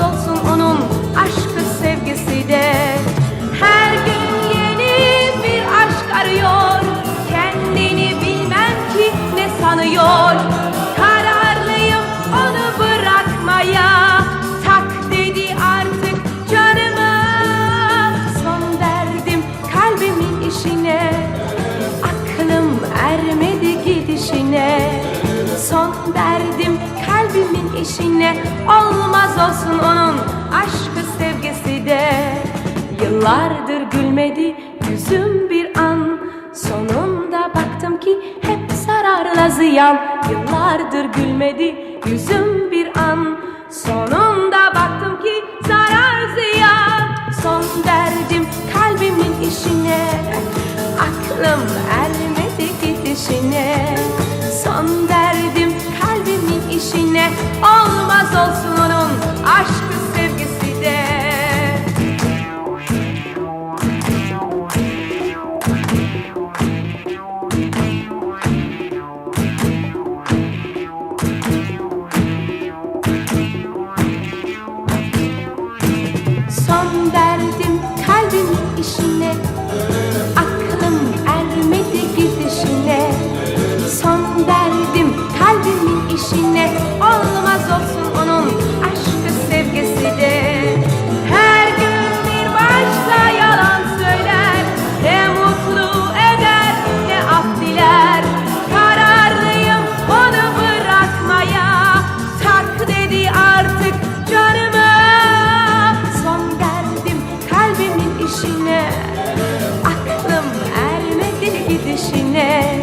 sort işine Olmaz olsun onun aşkı sevgisi de. Yıllardır gülmedi yüzüm bir an. Sonunda baktım ki hep zararla ziyan. Yıllardır gülmedi yüzüm bir an. Sonunda baktım ki zarar ziyan. Son derdim kalbimin işine. Aklım olmaz olsun. peşine.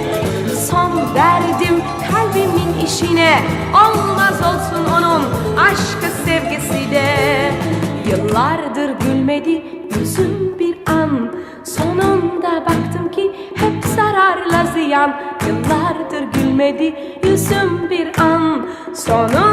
Son verdim kalbimin işine. Olmaz olsun onun aşkı sevgisi de Yıllardır gülmedi yüzüm bir an. Sonunda baktım ki hep zararla ziyan. Yıllardır gülmedi yüzüm bir an. Sonunda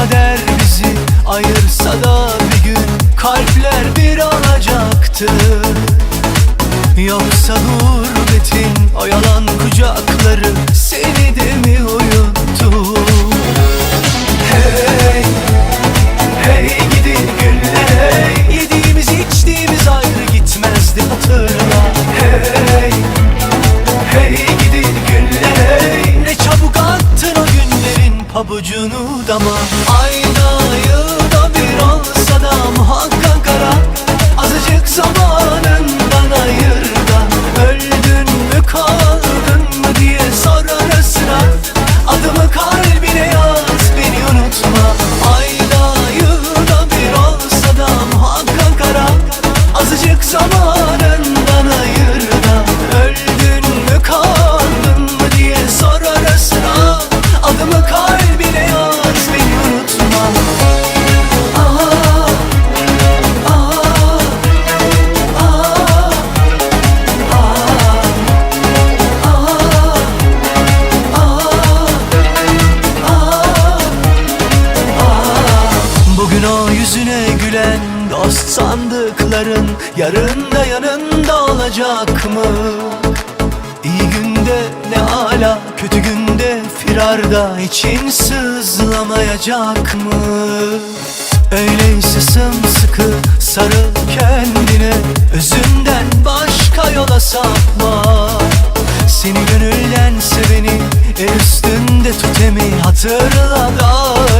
Kader bizi ayırsa da bir gün Kalpler bir olacaktı Yoksa gurbetin o yalan kucakları Seni de mi kötü günde firarda için sızlamayacak mı? Öyleyse sımsıkı sarıl kendine Özünden başka yola sapma Seni gönülden seveni el üstünde tut emi Hatırla daima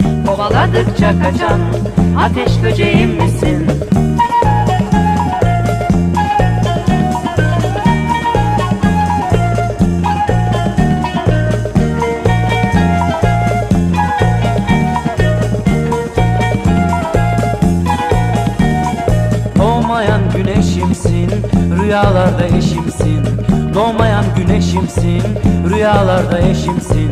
Kovaladıkça kaçan ateş böceğim misin? Doğmayan güneşimsin, rüyalarda eşimsin Doğmayan güneşimsin, rüyalarda eşimsin?